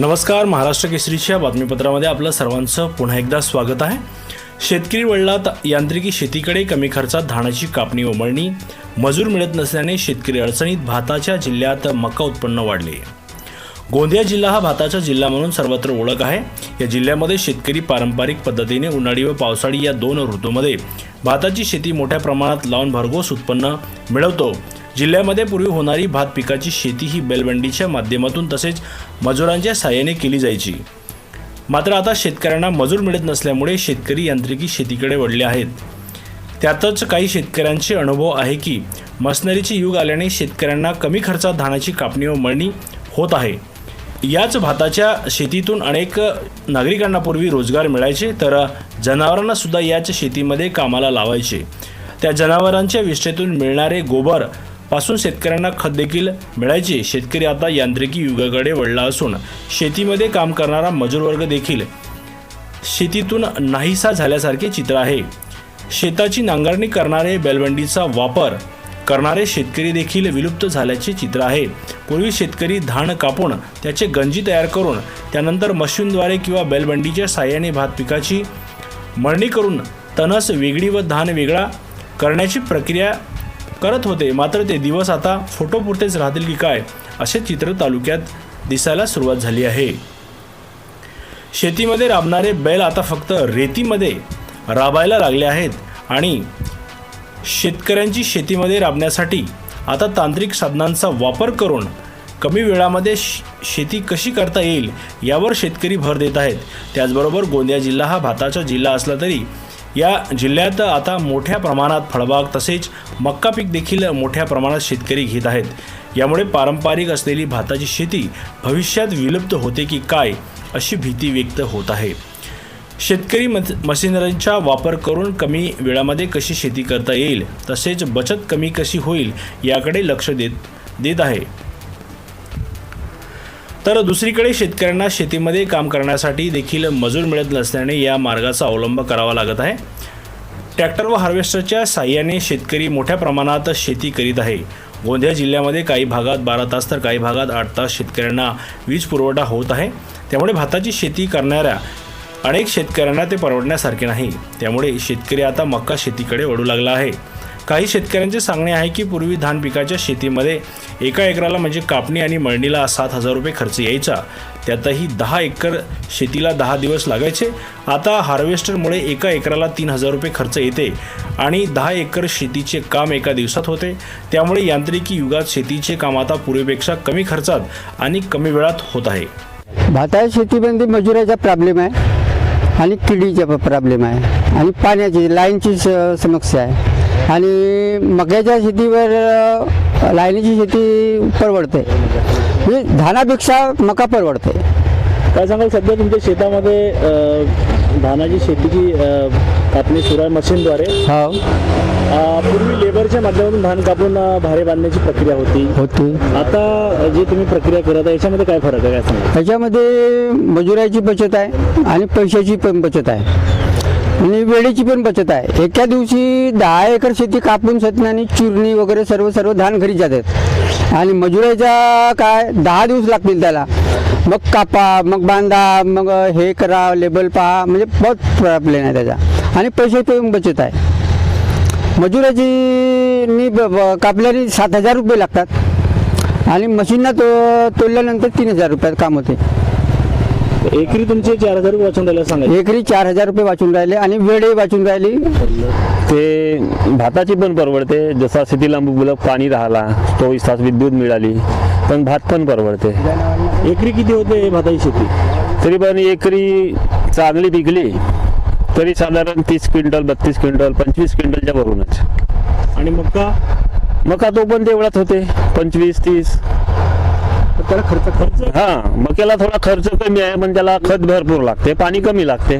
नमस्कार महाराष्ट्र केसरीच्या बातमीपत्रामध्ये आपलं सर्वांचं पुन्हा एकदा स्वागत आहे. शेतकरी वळलात यांत्रिकी शेतीकडे कमी खर्चात धानाची कापणी उमळणी मजूर मिळत नसल्याने शेतकरी अडचणीत भाताच्या जिल्ह्यात मका उत्पन्न वाढले. गोंदिया जिल्हा हा भाताचा जिल्हा म्हणून सर्वत्र ओळख आहे. या जिल्ह्यामध्ये शेतकरी पारंपरिक पद्धतीने उन्हाळी व पावसाळी या दोन ऋतूमध्ये भाताची शेती मोठ्या प्रमाणात लावून भरघोस उत्पन्न मिळवतो. जिल्ह्यामध्ये पूर्वी होणारी भात पिकाची शेती ही बैलबंडीच्या माध्यमातून तसेच मजुरांच्या साहाय्याने केली जायची. मात्र आता शेतकऱ्यांना मजूर मिळत नसल्यामुळे शेतकरी यांत्रिकी शेतीकडे वळले आहेत. त्यातच काही शेतकऱ्यांचे अनुभव आहे की मशनरीचे युग आल्याने शेतकऱ्यांना कमी खर्चात धानाची कापणी व मळणी होत आहे. याच भाताच्या शेतीतून अनेक नागरिकांना पूर्वी रोजगार मिळायचे तर जनावरांनासुद्धा याच शेतीमध्ये कामाला लावायचे. त्या जनावरांच्या विष्ठेतून मिळणारे गोबर पासून शेतकऱ्यांना खत देखील मिळायचे. शेतकरी आता यांत्रिकी युगाकडे वळला असून शेतीमध्ये काम करणारा मजूर वर्ग देखील शेतीतून नाहीसा झाल्यासारखे चित्र आहे. शेताची नांगरणी करणारे बैलबंडीचा वापर करणारे शेतकरी देखील विलुप्त झाल्याचे चित्र आहे. पूर्वी शेतकरी धान कापून त्याचे गंजी तयार करून त्यानंतर मशीनद्वारे किंवा बैलबंडीच्या साह्याने भात पिकाची मळणी करून तणस वेगळी व धान वेगळा करण्याची प्रक्रिया करत होते. मात्र ते दिवस आता फोटोपुरतेच राहतील की काय असे चित्र तालुक्यात दिसायला सुरुवात झाली आहे. शेतीमध्ये राबणारे बैल आता फक्त रेतीमध्ये राबायला लागले आहेत आणि शेतकऱ्यांची शेतीमध्ये राबण्यासाठी आता तांत्रिक साधनांचा वापर करून कमी वेळामध्ये शेती कशी करता येईल यावर शेतकरी भर देत आहेत. त्याचबरोबर गोंदिया जिल्हा हा भाताचा जिल्हा असला तरी या जिल्ह्यात आता मोठ्या प्रमाणात फळबाग तसेच मक्का पीक देखील मोठ्या प्रमाणात शेतकरी घेत आहेत. यामुळे पारंपरिक असलेली भाताची शेती भविष्यात विलुप्त होते की काय अशी भीती व्यक्त होत आहे. शेतकरी मशिनरींचा वापर करून कमी वेळामध्ये कशी शेती करता येईल तसेच बचत कमी कशी होईल याकडे लक्ष देत देत आहे. तर दुसरीकडे शेतकऱ्यांना शेतीमध्ये काम करण्यासाठी देखील मजूर मिळत नसल्याने या मार्गाचा अवलंब करावा लागत आहे. ट्रॅक्टर व हार्वेस्टरच्या साह्याने शेतकरी मोठ्या प्रमाणात शेती करीत आहे. गोंदिया जिल्ह्यामध्ये काही भागात बारा तास तर काही भागात आठ तास शेतकऱ्यांना वीज पुरवठा होत आहे. त्यामुळे भाताची शेती करणाऱ्या अनेक शेतकऱ्यांना ते परवडण्यासारखे नाही. त्यामुळे शेतकरी आता मक्का शेतीकडे वळू लागला आहे. काही शेतकऱ्यांचे सांगणे आहे की पूर्वी धान पिकाच्या शेतीमध्ये एका एकराला म्हणजे कापणी आणि मळणीला सात हजार रुपये खर्च यायचा. त्यातही दहा एकर शेतीला दहा दिवस लागायचे. आता हार्वेस्टरमुळे एका एकराला तीन हजार रुपये खर्च येते आणि दहा एकर शेतीचे काम एका दिवसात होते. त्यामुळे यांत्रिकी युगात शेतीचे काम आता पूर्वीपेक्षा कमी खर्चात आणि कमी वेळात होत आहे. भाताच्या शेतीमध्ये मजुराचा प्रॉब्लेम आहे आणि किडीचा प्रॉब्लेम आहे आणि पाण्याची लाईनची स- समस्या आहे. आणि मक्याच्या शेतीवर अ, लाईनीची शेती परवडते. म्हणजे धानापेक्षा मका परवडते. काय सांगाल सध्या तुमच्या शेतामध्ये अ, धानाची शेतीची अ, कापणी सुरू आहे मशीनद्वारे. हो. अ, पूर्वी लेबरच्या माध्यमातून धान कापून अ, भारे बांधण्याची प्रक्रिया होती. होते. आता जे तुम्ही प्रक्रिया करत आहे याच्यामध्ये काय फरक आहे काय सांगा त्याच्यामध्ये मजुराची बचत आहे आणि पैशाची पण बचत आहे. आणि वेळेची पण बचत आहे. एका दिवशी दहा एकर शेती कापून सतनानी चुरणी वगैरे सर्व सर्व धान घरी जातात. आणि मजुराचा काय दहा दिवस लागतील त्याला. मग कापा मग बांधा मग हे करा लेबल पहा म्हणजे बहुत प्रॉब्लेम आहे त्याचा. आणि पैसे पण बचत आहे. मजुराची मी ब- ब- कापल्याने सात हजार रुपये लागतात. आणि मशीनला तो तोडल्यानंतर तीन हजार रुपयात काम होते. एकरी तुमचे चार हजार रुपये वाचून राहिला सांगा एकरी चार हजार रुपये वाचून राहिले आणि वेळही वाचून राहिली. ते भाताची पण परवडते. जसा शेतीला मुबलक पाणी राहिला चोवीस तास विद्युत मिळाली पण भात पण परवडते. एकरी किती होते भाताची शेती? तरी पण एकरी चांगली पिकली तरी साधारण तीस क्विंटल बत्तीस क्विंटल पंचवीस क्विंटलच्या वरूनच. आणि मक्का मका तो पण तेवढाच होते पंचवीस तीस. त्याला खर्च खर्च हा मक्याला थोडा खर्च कमी आहे पण त्याला खत भरपूर लागते पाणी कमी लागते.